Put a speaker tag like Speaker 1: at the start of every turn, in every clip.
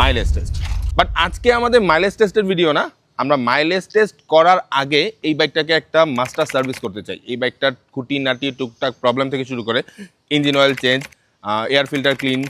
Speaker 1: Mileage test but আজকে আমাদের mileage টেস্টের ভিডিও না, আমরা মাইলেজ টেস্ট করার আগে এই বাইকটাকে একটা মাস্টার সার্ভিস করতে চাই। এই বাইকটার খুঁটি নাটি টুকটাক প্রবলেম থেকে শুরু করে engine oil change air filter clean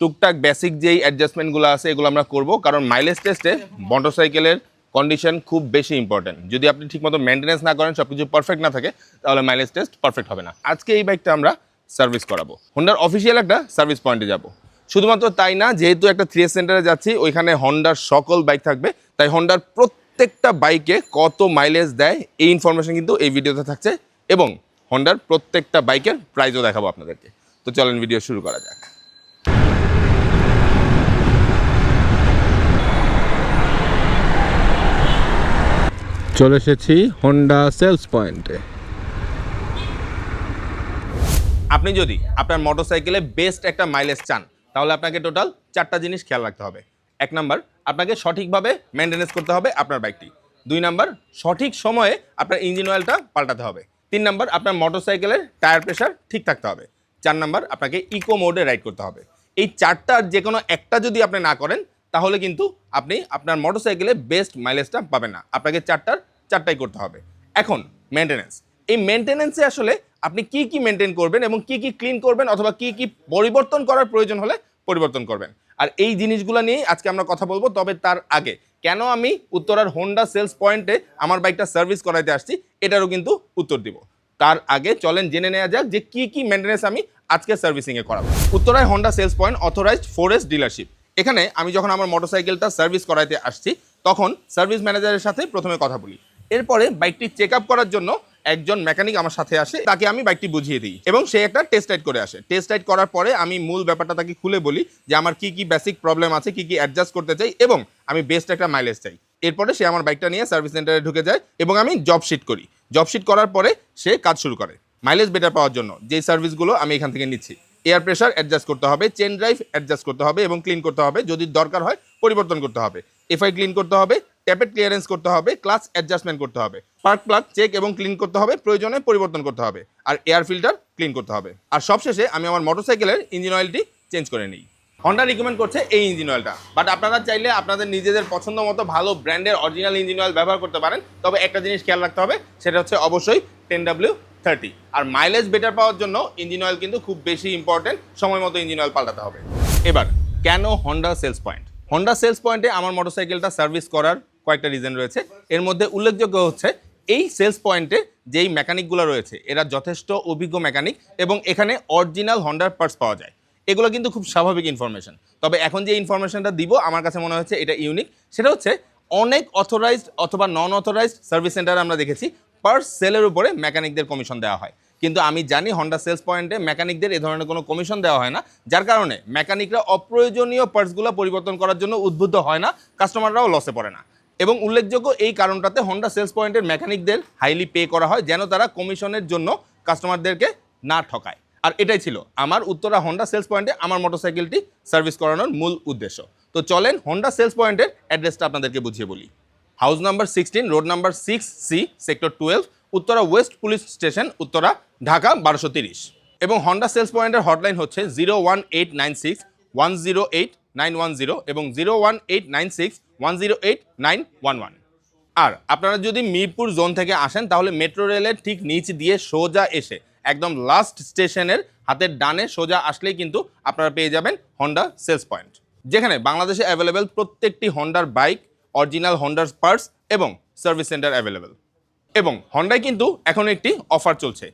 Speaker 1: টুকটাক বেসিক যেই অ্যাডজাস্টমেন্টগুলো আছে, এগুলো আমরা করব। কারণ মাইলেজ টেস্টে মোটরসাইকেলের কন্ডিশন খুব বেশি ইম্পর্টেন্ট যদি আপনি ঠিকমতো মেনটেন্যান্স না করেন সব কিছু পারফেক্ট না থাকে, তাহলে মাইলেজ টেস্ট পারফেক্ট হবে না। আজকে এই বাইকটা আমরা সার্ভিস করাবো। হোন্ডার অফিসিয়াল একটা সার্ভিস পয়েন্টে যাব। শুধুমাত্র তাই না, যেহেতু একটা থ্রি সেন্টারে যাচ্ছি, ওইখানে হন্ডার সকল বাইক থাকবে। তাই হন্ডার প্রত্যেকটা বাইকে কত মাইলেজ দেয়, এই ইনফরমেশন কিন্তু এই ভিডিওতে থাকছে এবং হন্ডার প্রত্যেকটা বাইকের প্রাইজও দেখাবো আপনাদেরকে। তো চলেন ভিডিও শুরু করা যাক। চলে এসেছি হন্ডা সেলস পয়েন্টে আপনি যদি আপনার মোটরসাইকেলে বেস্ট একটা মাইলেজ চান তাহলে আপনাকে টোটাল চারটা জিনিস খেয়াল রাখতে হবে। এক নাম্বার, আপনাকে সঠিকভাবে মেনটেনেন্স করতে হবে আপনার বাইকটি দুই নাম্বার, সঠিক সময়ে আপনার ইঞ্জিন অয়েলটা পাল্টাতে হবে। তিন নাম্বার, আপনার মোটরসাইকেলের টায়ার প্রেশার ঠিক থাকতে হবে। চার নাম্বার, আপনাকে ইকো মোডে রাইড করতে হবে। এই চারটার যে কোনো একটা যদি আপনি না করেন, তাহলে কিন্তু আপনি আপনার মোটরসাইকেলে বেস্ট মাইলেজটা পাবেন না। আপনাকে চারটার, চারটাই করতে হবে। এখন মেনটেনেন্স এই মেনটেনেন্সে আসলে আপনি কি কি মেনটেন করবেন এবং কি কি ক্লিন করবেন অথবা কি কি পরিবর্তন করার প্রয়োজন হলে পরিবর্তন করবেন। আর এই জিনিসগুলো নিয়েই আজকে আমরা কথা বলব, তবে তার আগে, কেন আমি উত্তরার হোন্ডা সেলস পয়েন্টে আমার বাইকটা সার্ভিস করাইতে আসছি, এটারও কিন্তু উত্তর দিব। তার আগে চলেন জেনে নেওয়া যাক যে কি কি মেনটেনেন্স আমি আজকে সার্ভিসিংয়ে করাবো। উত্তরায় Honda sales point authorised forest dealership এখানে আমি যখন আমার মোটরসাইকেলটা সার্ভিস করাইতে আসছি, তখন সার্ভিস ম্যানেজারের সাথে প্রথমে কথা বলি। এরপরে বাইকটি চেক আপ করার জন্য একজন মেকানিক আমার সাথে আসে, তাকে আমি বাইকটি বুঝিয়ে দিই এবং সে একটা টেস্ট রাইড করে আসে। টেস্ট রাইড করার পরে আমি মূল ব্যাপারটা তাকে খুলে বলি যে আমার কি কি বেসিক প্রবলেম আছে, কি কি অ্যাডজাস্ট করতে চাই এবং আমি বেস্ট একটা মাইলেজ চাই। এরপরে সে আমার বাইকটা নিয়ে সার্ভিস সেন্টারে ঢুকে যায় এবং আমি জব শিট করি। জব শিট করার পরে সে কাজ শুরু করে মাইলেজ বেটার পাওয়ার জন্য। যেই সার্ভিসগুলো আমি এখান থেকে নিচ্ছি। এয়ার প্রেশার অ্যাডজাস্ট করতে হবে চেন ড্রাইভ অ্যাডজাস্ট করতে হবে এবং ক্লিন করতে হবে। যদি দরকার হয় পরিবর্তন করতে হবে। এফআই ক্লিন করতে হবে ট্যাপেট ক্লিয়ারেন্স করতে হবে ক্লাস অ্যাডজাস্টমেন্ট করতে হবে। পার্ক প্লাগ চেক এবং ক্লিন করতে হবে, প্রয়োজনে পরিবর্তন করতে হবে। আর এয়ার ফিল্টার ক্লিন করতে হবে। আর সবশেষে আমি আমার মোটরসাইকেলের ইঞ্জিন অয়েলটি চেঞ্জ করে নিই। হন্ডা রিকমেন্ড করছে এই ইঞ্জিন অয়েলটা বাট আপনারা চাইলে আপনাদের নিজেদের পছন্দ মতো ভালো ব্র্যান্ডের অরিজিনাল ইঞ্জিন অয়েল ব্যবহার করতে পারেন। তবে একটা জিনিস খেয়াল রাখতে হবে, সেটা হচ্ছে অবশ্যই টেন ডাব্লিউ থার্টি আর মাইলেজ বেটার পাওয়ার জন্য ইঞ্জিন অয়েল কিন্তু খুব বেশি ইম্পর্টেন্ট সময় মতো ইঞ্জিন অয়েল পাল্টাতে হবে। এবার, কেন Honda sales point Honda sales পয়েন্টে আমার মোটরসাইকেলটা সার্ভিস করার কয়েকটা রিজন রয়েছে। এর মধ্যে উল্লেখযোগ্য হচ্ছে, এই সেলস পয়েন্টে যেই মেকানিকগুলো রয়েছে, এরা যথেষ্ট অভিজ্ঞ মেকানিক এবং এখানে অরিজিনাল হন্ডার পার্টস পাওয়া যায়। এগুলো কিন্তু খুব স্বাভাবিক ইনফরমেশন তবে এখন যে ইনফরমেশনটা দিব, আমার কাছে মনে হচ্ছে এটা ইউনিক সেটা হচ্ছে, অনেক অথরাইজড অথবা নন অথরাইজড সার্ভিস সেন্টার আমরা দেখেছি পার সেলের উপরে মেকানিকদের কমিশন দেওয়া হয়। কিন্তু আমি জানি হন্ডা সেলস পয়েন্টে মেকানিকদের এ ধরনের কোনো কমিশন দেওয়া হয় না, যার কারণে মেকানিকরা অপ্রয়োজনীয় পার্টসগুলো পরিবর্তন করার জন্য উদ্বুদ্ধ হয় না কাস্টমাররাও লসে পড়ে না। এবং উল্লেখযোগ্য এই কারণটাতে হন্ডা সেলস পয়েন্টের মেকানিকদের হাইলি পে করা হয়, যেন তারা কমিশনের জন্য কাস্টমারদেরকে না ঠকায়। আর এটাই ছিল আমার উত্তরা হন্ডা সেলস পয়েন্টে আমার মোটরসাইকেলটি সার্ভিস করানোর মূল উদ্দেশ্য। তো চলেন হন্ডা সেলস পয়েন্টের অ্যাড্রেসটা আপনাদেরকে বুঝিয়ে বলি। House number sixteen road number six C sector twelve Uttara west police station Uttara, Dhaka, বারোশো তিরিশ। এবং হন্ডা সেলস পয়েন্টের হটলাইন হচ্ছে zero one eight nine six one zero eight nine one zero এবং zero one eight nine six, one zero eight nine one one. আর আপনারা যদি Mirpur zone থেকে আসেন, তাহলে মেট্রো রেলের ঠিক নিচ দিয়ে সোজা এসে, একদম লাস্ট স্টেশনের হাতের ডানে সোজা আসলেই কিন্তু আপনারা পেয়ে যাবেন হন্ডা সেলস পয়েন্ট যেখানে বাংলাদেশে অ্যাভেলেবেল প্রত্যেকটি হন্ডার বাইক অরিজিনাল হন্ডার পার্টস এবং সার্ভিস সেন্টার অ্যাভেলেবেল এবং হন্ডায় কিন্তু এখন একটি অফার চলছে।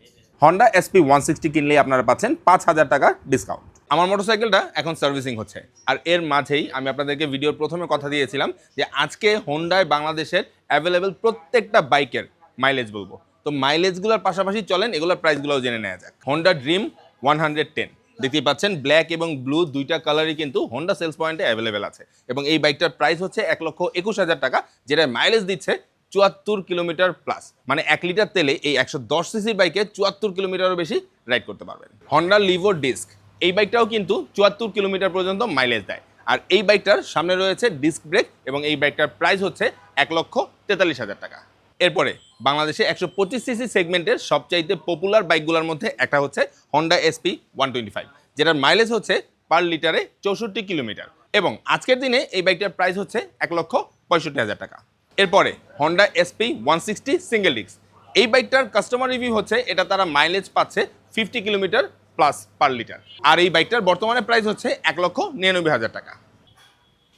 Speaker 1: হন্ডা এসপি ওয়ান সিক্সটি কিনলেই আপনারা পাচ্ছেন পাঁচ হাজার টাকা ডিসকাউন্ট আমার মোটরসাইকেলটা এখন সার্ভিসিং হচ্ছে। আর এর মাঝেই আমি আপনাদেরকে ভিডিওর প্রথমে কথা দিয়েছিলাম যে আজকে হোন্ডায় বাংলাদেশের অ্যাভেলেবেল প্রত্যেকটা বাইকের মাইলেজ বলব। তো মাইলেজগুলোর পাশাপাশি চলেন, এগুলোর প্রাইসগুলোও জেনে নেওয়া যাক। Honda Dream one hundred ten দেখতেই পাচ্ছেন ব্ল্যাক এবং ব্লু দুইটা কালারই কিন্তু হোন্ডা সেলস পয়েন্টে অ্যাভেলেবেল আছে। এবং এই বাইকটার প্রাইস হচ্ছে এক লক্ষ একুশ হাজার টাকা, যেটা মাইলেজ দিচ্ছে চুয়াত্তর কিলোমিটার প্লাস মানে এক লিটার তেলে এই একশো দশ সিসির বাইকে চুয়াত্তর কিলোমিটারও বেশি রাইড করতে পারবেন। হন্ডা লিভো ডিস্ক এই বাইকটাও কিন্তু চুয়াত্তর কিলোমিটার পর্যন্ত মাইলেজ দেয়। আর এই বাইকটার সামনে রয়েছে ডিস্ক ব্রেক এবং এই বাইকটার প্রাইস হচ্ছে এক লক্ষ তেতাল্লিশ হাজার টাকা। এরপরে বাংলাদেশে একশো পঁচিশ সিসি সেগমেন্টের সবচাইতে পপুলার বাইকগুলোর মধ্যে একটা হচ্ছে Honda SP one twenty five যেটার মাইলেজ হচ্ছে পার লিটারে চৌষট্টি কিলোমিটার এবং আজকের দিনে এই বাইকটার প্রাইস হচ্ছে এক লক্ষ পঁয়ষট্টি হাজার টাকা। এরপরে Honda SP one sixty single ডিক্স এই বাইকটার কাস্টমার রিভিউ হচ্ছে এটা তারা মাইলেজ পাচ্ছে fifty kilometre plus per litre. আর এই বাইকটার বর্তমানে প্রাইস হচ্ছে এক লক্ষ নিরানব্বই হাজার টাকা।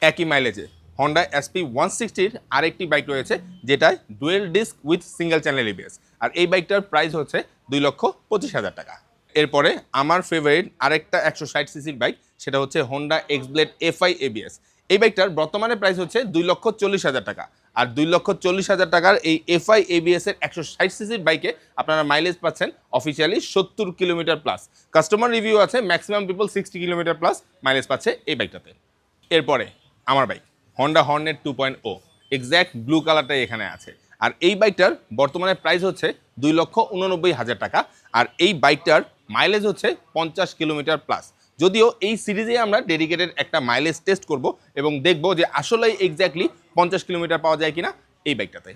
Speaker 1: একই মাইলেজে হন্ডা এসপি ওয়ান সিক্সটির আরেকটি বাইক রয়েছে, যেটায় dual disc with single channel ABS আর এই বাইকটার প্রাইস হচ্ছে দুই লক্ষ পঁচিশ হাজার টাকা। এরপরে আমার ফেভারিট আরেকটা একশো ষাট সিসির বাইক সেটা হচ্ছে হোন্ডা এক্সব্লেড এফআই এবিএস এই বাইকটার বর্তমানে প্রাইস হচ্ছে দুই লক্ষ চল্লিশ হাজার টাকা। আর দুই লক্ষ চল্লিশ হাজার টাকার এই এফআই এবিএস এর একশো ষাট সিসির বাইকে আপনারা মাইলেজ পাচ্ছেন অফিসিয়ালি সত্তর কিলোমিটার প্লাস কাস্টমার রিভিউ আছে maximum people sixty kilometre plus mileage পাচ্ছে এই বাইকটাতে। এরপরে আমার bike Honda Hornet two point o exact blue কালারটাই এখানে আছে। আর এই বাইকটার বর্তমানে প্রাইস হচ্ছে দুই লক্ষ উননব্বই হাজার টাকা। আর এই বাইকটার মাইলেজ হচ্ছে পঞ্চাশ কিলোমিটার প্লাস যদিও এই সিরিজে আমরা ডেডিকেটেড একটা মাইলেজ টেস্ট করব এবং দেখব যে আসলেই এক্স্যাক্টলি পঞ্চাশ কিলোমিটার পাওয়া যায় কিনা এই বাইকটাতে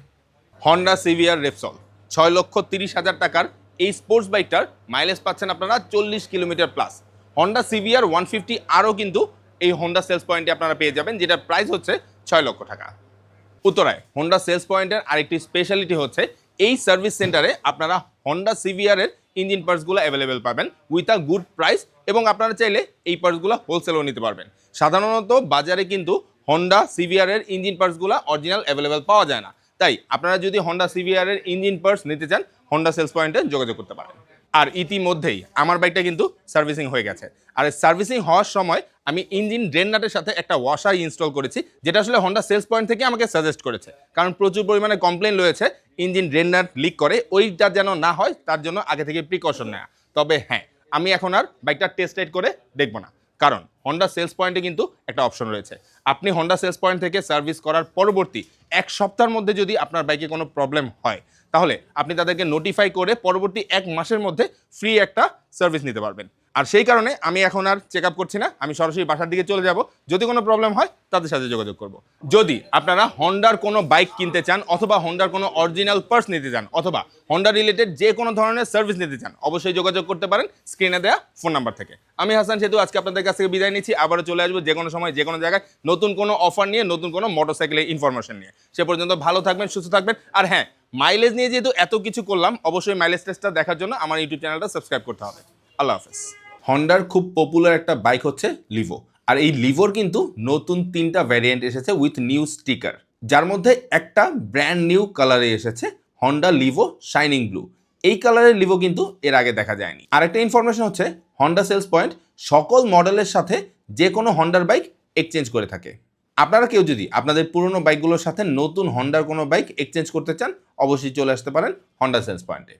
Speaker 1: হন্ডা সিভিয়ার রেপসল ছয় লক্ষ তিরিশ হাজার টাকার এই স্পোর্টস বাইকটার মাইলেজ পাচ্ছেন আপনারা চল্লিশ kilometre plus Honda CBR one fifty আরও কিন্তু এই হন্ডা সেলস পয়েন্টে আপনারা পেয়ে যাবেন, যেটার প্রাইস হচ্ছে ছয় লক্ষ টাকা। উত্তরায় হন্ডা সেলস পয়েন্টের আরেকটি স্পেশালিটি হচ্ছে এই সার্ভিস সেন্টারে আপনারা হন্ডা সিভিয়ারের ইঞ্জিন পার্টসগুলো অ্যাভেলেবেল পাবেন উইথ আ গুড প্রাইস এবং আপনারা চাইলে এই পার্টসগুলো হোলসেলও নিতে পারবেন। সাধারণত বাজারে কিন্তু হন্ডা সিভিআরের ইঞ্জিন পার্টসগুলো অরিজিনাল অ্যাভেলেবেল পাওয়া যায় না। তাই আপনারা যদি হন্ডা সিভিয়ারের ইঞ্জিন পার্টস নিতে চান হন্ডা সেলস পয়েন্টে যোগাযোগ করতে পারেন। আর ইতিমধ্যেই আমার বাইকটা কিন্তু সার্ভিসিং হয়ে গেছে। আর সার্ভিসিং হওয়ার সময় আমি ইঞ্জিন ড্রেন নাটের সাথে একটা ওয়াশার ইনস্টল করেছি, যেটা আসলে হন্ডা সেলস পয়েন্ট থেকে আমাকে সাজেস্ট করেছে। কারণ প্রচুর পরিমাণে কমপ্লেন রয়েছে ইঞ্জিন ড্রেন নাট লিক করে, ওইটা যেন না হয়, তার জন্য আগে থেকে প্রিকশন নেওয়া তবে হ্যাঁ আমি এখন আর বাইকটা টেস্ট রাইড করে দেখব না। কারণ হন্ডা সেলস পয়েন্টে কিন্তু একটা অপশন রয়েছে। আপনি হন্ডা সেলস পয়েন্ট থেকে সার্ভিস করার পরবর্তী এক সপ্তাহের মধ্যে যদি আপনার বাইকে কোনো প্রবলেম হয়, তাহলে আপনি তাদেরকে নোটিফাই করে পরবর্তী এক মাসের মধ্যে ফ্রি একটা সার্ভিস নিতে পারবেন। আর সেই কারণে আমি এখন আর চেক আপ করছি না, আমি সরাসরি বাসার দিকে চলে যাব। যদি কোনো প্রবলেম হয়, তাদের সাথে যোগাযোগ করব। যদি আপনারা হন্ডার কোনো বাইক কিনতে চান, অথবা হন্ডার কোনো অরিজিনাল পার্স নিতে চান, অথবা হন্ডা রিলেটেড যে কোনো ধরনের সার্ভিস নিতে চান, অবশ্যই যোগাযোগ করতে পারেন। স্ক্রিনে দেওয়া ফোন নাম্বার থেকে। আমি হাসান সেতু, আজকে আপনাদের কাছ থেকে বিদায় নিচ্ছি। আবারও চলে আসব যে কোনো সময়, যে কোনো জায়গায় নতুন কোনো অফার নিয়ে, নতুন কোনো মোটরসাইকেলের ইনফরমেশন নিয়ে। সে পর্যন্ত ভালো থাকবেন, সুস্থ থাকবেন। আর হ্যাঁ মাইলেজ নিয়ে যেহেতু এত কিছু করলাম, অবশ্যই মাইলেজ টেস্টটা দেখার জন্য আমার ইউটিউব চ্যানেলটা সাবস্ক্রাইব করতে হবে। আল্লাহ হাফেজ। হন্ডার খুব পপুলার একটা বাইক হচ্ছে লিভো আর এই লিভোর কিন্তু নতুন তিনটা ভ্যারিয়েন্ট এসেছে উইথ নিউ স্টিকার যার মধ্যে একটা ব্র্যান্ড নিউ কালারে এসেছে হন্ডা লিভো শাইনিং ব্লু এই কালারের লিভো কিন্তু এর আগে দেখা যায়নি। আরেকটা ইনফরমেশন হচ্ছে হন্ডা সেলস পয়েন্ট সকল মডেলের সাথে যে কোনো হন্ডার বাইক এক্সচেঞ্জ করে থাকে। আপনারা কেউ যদি আপনাদের পুরনো বাইকগুলোর সাথে নতুন হন্ডার কোনো বাইক এক্সচেঞ্জ করতে চান, অবশ্যই চলে আসতে পারেন হন্ডা সেলস পয়েন্টে